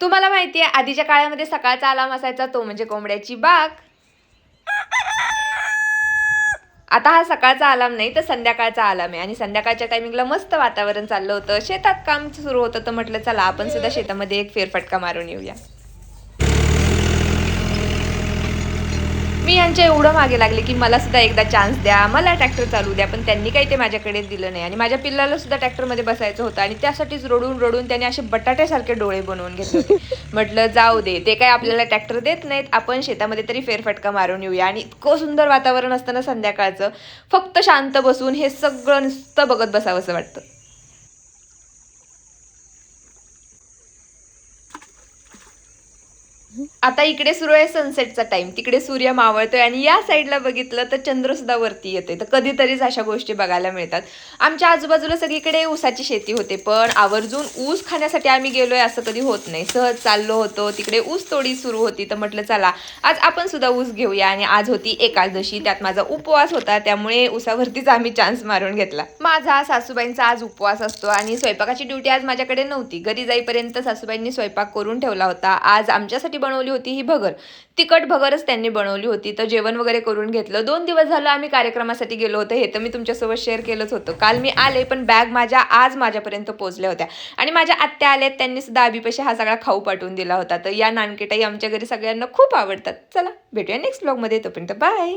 तुम्हाला माहिती आहे आधीच्या काळामध्ये सकाळचा अलाम असायचा तो म्हणजे कोंबड्याची बाग. आता हा सकाळचा अलाम नाही तर संध्याकाळचा अलाम आहे. आणि संध्याकाळच्या टायमिंगला मस्त वातावरण चाललं होतं. शेतात काम सुरू होतं तर म्हटलं चला आपण सुद्धा शेतामध्ये एक फेरफटका मारून येऊया. यांच्या एवढं मागे लागले की मला सुद्धा एकदा चान्स द्या मला ट्रॅक्टर चालू द्या पण त्यांनी काही ते माझ्याकडे दिलं नाही. आणि माझ्या पिल्लाला सुद्धा ट्रॅक्टरमध्ये बसायचं होतं आणि त्यासाठीच रडून रडून त्याने असे बटाट्यासारखे डोळे बनवून घेतले होते. म्हटलं जाऊ दे ते काय आपल्याला ट्रॅक्टर देत नाहीत. आपण शेतामध्ये तरी फेरफटका मारून येऊया. आणि इतकं सुंदर वातावरण असताना संध्याकाळचं फक्त शांत बसून हे सगळं नुसतं बघत बसावंसं वाटतं. आता इकडे सुरू आहे सनसेटचा टाइम तिकडे सूर्य मावळतोय आणि या साईडला बघितलं तर चंद्र सुद्धा वरती येते तर कधीतरीच अशा गोष्टी बघायला मिळतात. आमच्या आजूबाजूला सगळीकडे ऊसाची शेती होते पण आवर्जून ऊस खाण्यासाठी आम्ही गेलोय असं कधी होत नाही. सहज चाललो होतो तिकडे ऊस तोडी सुरू होती तर म्हटलं चला आज आपण सुद्धा ऊस घेऊया. आणि आज होती एकादशी. त्यात माझा उपवास होता त्यामुळे ऊसावरतीच आम्ही चान्स मारून घेतला. माझा सासूबाईंचा आज उपवास असतो आणि स्वयंपाकाची ड्युटी आज माझ्याकडे नव्हती. घरी जाईपर्यंत सासूबाईंनी स्वयंपाक करून ठेवला होता. आज आमच्यासाठी बनवली होती ही भगर. तिखट भगरच त्यांनी बनवली होती. तर जेवण वगैरे करून घेतलं. दोन दिवस झालं आम्ही कार्यक्रमासाठी गेलो होतो. हे तर मी तुमच्यासोबत शेअर केलंच होतं. काल मी आले पण बॅग माझ्या आज माझ्यापर्यंत पोहोचल्या होत्या. आणि माझ्या आत्या आल्यात त्यांनी सुद्धा आबीपाशी हा सगळा खाऊ पाठवून दिला होता. तर या नानकेटाई आमच्या घरी सगळ्यांना खूप आवडतात. चला भेटूया नेक्स्ट ब्लॉगमध्ये तोपर्यंत बाय